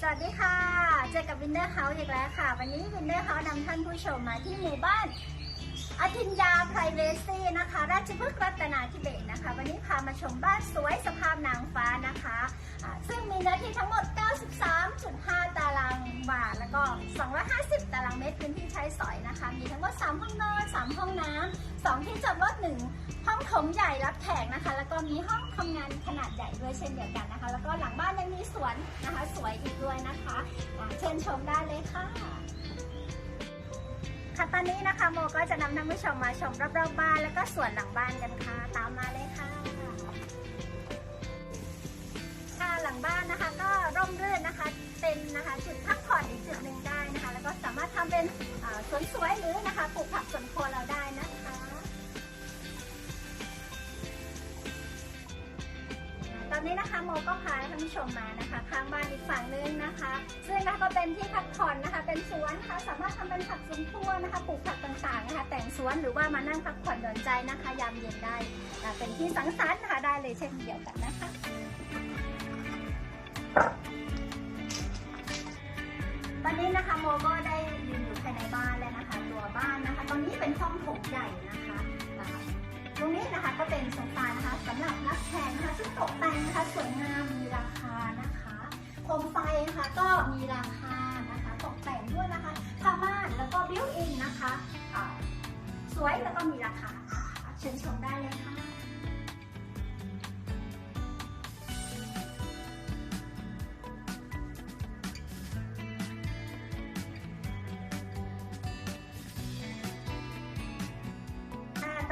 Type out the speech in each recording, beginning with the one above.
สวัสดีค่ะ เจอกับวินเดอร์เฮาส์อีกแล้วค่ะ วันนี้วินเดอร์เฮาส์นำท่านผู้ชมมาที่หมู่บ้าน อธินยาไพรเวซีนะคะ ราชพฤกษ์รัตนาธิเบศนะคะ วันนี้พามาชมบ้านสวยสภาพนางฟ้านะคะอ่าซึ่งมีเนื้อที่ทั้งหมด 93.5 ตารางวาแล้วก็ 250 ตารางเมตรพื้นที่ใช้สอยนะคะ มีทั้งหมด 3 ห้องนอน 3 ห้องน้ำ 2 ที่จอดรถ 1 ห้องโถงใหญ่รับแขกนะคะ แล้วก็มีห้องทำงานขนาดใหญ่ด้วยเช่นเดียวกันนะคะ แล้วก็หลังบ้านยังมีสวนนะคะ สวยอีกด้วยนะคะอ่าเชิญชมได้เลยค่ะ ค่ะตอนนี้นะคะโมก็จะนำท่านผู้ชมมาชมรอบๆบบ้านแล้วก็สวนหลังบ้านกันค่ะ ตามมาเลยค่ะ ค่ะหลังบ้านนะคะ ก็ร่มรื่นนะคะ เป็นนะคะจุดพักผ่อนอีกจุดหนึ่งได้นะคะ แล้วก็สามารถทำเป็นสวนสวยหรือนะคะปลูกผักสวนครัวเราได้ นี้นะคะโมก็พาท่านผู้ชมมานะคะข้างบ้านอีกฝั่งนึงนะคะ ซึ่งนะคะก็เป็นที่พักผ่อนนะคะ เป็นสวนนะคะสามารถทำเป็นผักสวนครัวนะคะปลูกผักต่างๆนะคะ แต่งสวนหรือว่ามานั่งพักผ่อนหย่อนใจนะคะ ยามเย็นได้เป็นที่สังสรรค์นะคะได้เลยเช่นเดียวกันนะคะตอนนี้นะคะโมก็ได้ยืนอยู่ภายในบ้านแล้วนะคะ ตัวบ้านนะคะ ตรงนี้เป็นห้องโถงใหญ่นะคะตรงนี้นะคะ ก็เป็นโซฟานะคะสำหรับรับแขกนะคะซึ่งตกแต่งนะคะสวยงามมีราคานะคะโคมไฟนะคะก็มีราคานะคะตกแต่งด้วยนะคะผ้าม่านแล้วก็บิวอินนะคะสวยแล้วก็มีราคาเชิญชมได้เลยค่ะ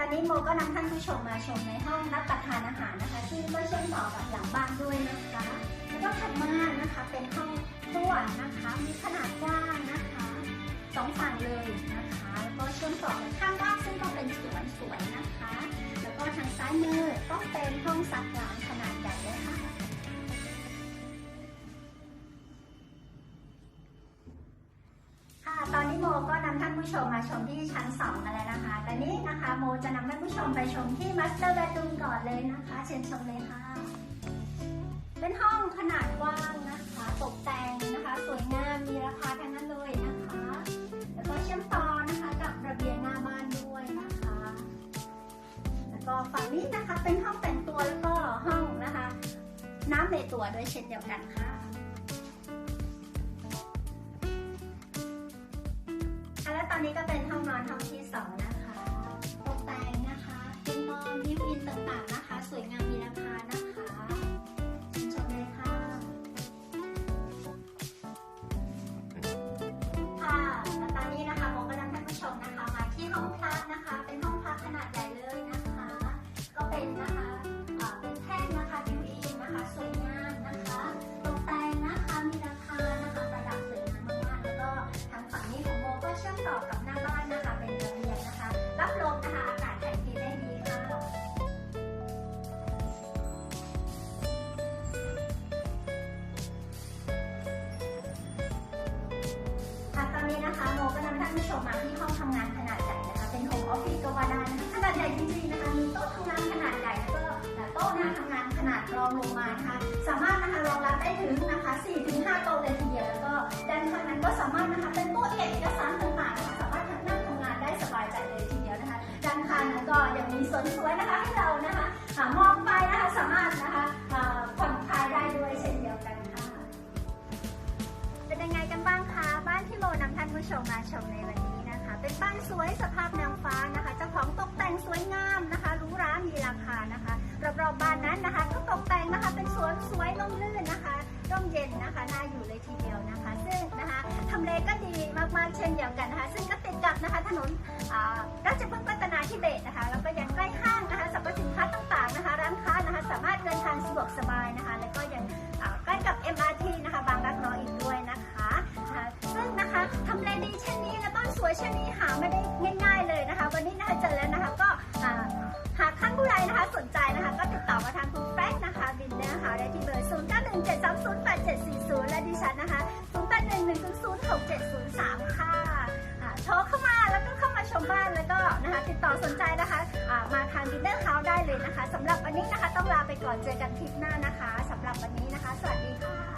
อ่าตอนนี้โมก็นำท่านผู้ชมมาชมในห้องรับประทานอาหารนะคะ ซึ่งก็เชื่อมต่อกับหลังบ้านด้วยนะคะ แล้วก็ถัดมานะคะเป็นห้องครัวนะคะ มีขนาดกว้างนะคะสองฝั่งเลยนะคะแล้วก็เชื่อมต่อกับข้างบ้านซึ่งก็เป็นสวนสวยนะคะ แล้วก็ทางซ้ายมือก็เป็นห้องสักล้าง ผู้ชมมาชมที่ชั้น2กันแล้วนะคะแต่นี้นะคะโมจะนำท่านผู้ชมไปชมที่มัสเตอร์เบดรูมก่อนเลยนะคะ เชิญชมเลยค่ะ เป็นห้องขนาดกว้างนะคะ ตกแต่งนะคะ สวยงาม มีราคาทั้งนั้นเลยนะคะ แล้วก็เชื่อมต่อนะคะกับระเบียงหน้าบ้านด้วยนะคะ แล้วก็ฝั่งนี้นะคะเป็นห้องแต่งตัวแล้วก็ห้องนะคะ น้ำในตัวด้วยเช่นเดียวกันค่ะ อนนี้ก็เป็นห้องนอนห้องที่สอง นนี้นะคะโมก็นำท่านผู้ชมมาที่ห้องทำงานขนาดใหญ่นะคะ เป็นโฮมออฟฟิศก็ว่าได้นะขนาดใหญ่จริงๆนะคะ มีโต๊ะทำงานขนาดใหญ่แล้วก็โต๊ะหน้าทำงานขนาดรองลงมานะคะ สามารถนะคะรองรับได้ถึงนะคะ4-5 เป็นบ้านสวยสภาพนางฟ้านะคะ เจ้าของตกแต่งสวยงามนะคะหรูหรามีราคานะคะรอบๆบ้านนั้นนะคะ ก็ตกแต่งนะคะเป็นสวนสวยร่มรื่นนะคะร่มเย็นนะคะน่าอยู่เลยทีเดียวนะคะ ซึ่งนะคะทำเลก็ดีมากๆเช่นเดียวกันนะคะ ซึ่งก็ติดกับนะคะถนนอ่าราชพฤกษ์รัตนาทิเบศนะคะแล้วก็ยัง เช่นนี้หาไม่ได้ง่าย ๆเลยนะคะ วันนี้นะคะเจอแล้วนะคะก็หากท่านผู้ใดนะคะสนใจนะคะ ก็ติดต่อมาทางคุณแฟรงค์นะคะบินเนอร์หาได้ที่เบอร์ 0 9 1 7 3 0 8 7 4 0 และดิฉันนะคะ 0 8 1 1 0 0 6 7 0 3 ค่ะโทรเข้ามาแล้วก็เข้ามาชมบ้านแล้วก็นะคะติดต่อสนใจนะคะมาทางบินเนอร์เฮาได้เลยนะคะสำหรับวันนี้นะคะต้องลาไปก่อนเจอกันทริปหน้านะคะสำหรับวันนี้นะคะ สวัสดีค่ะ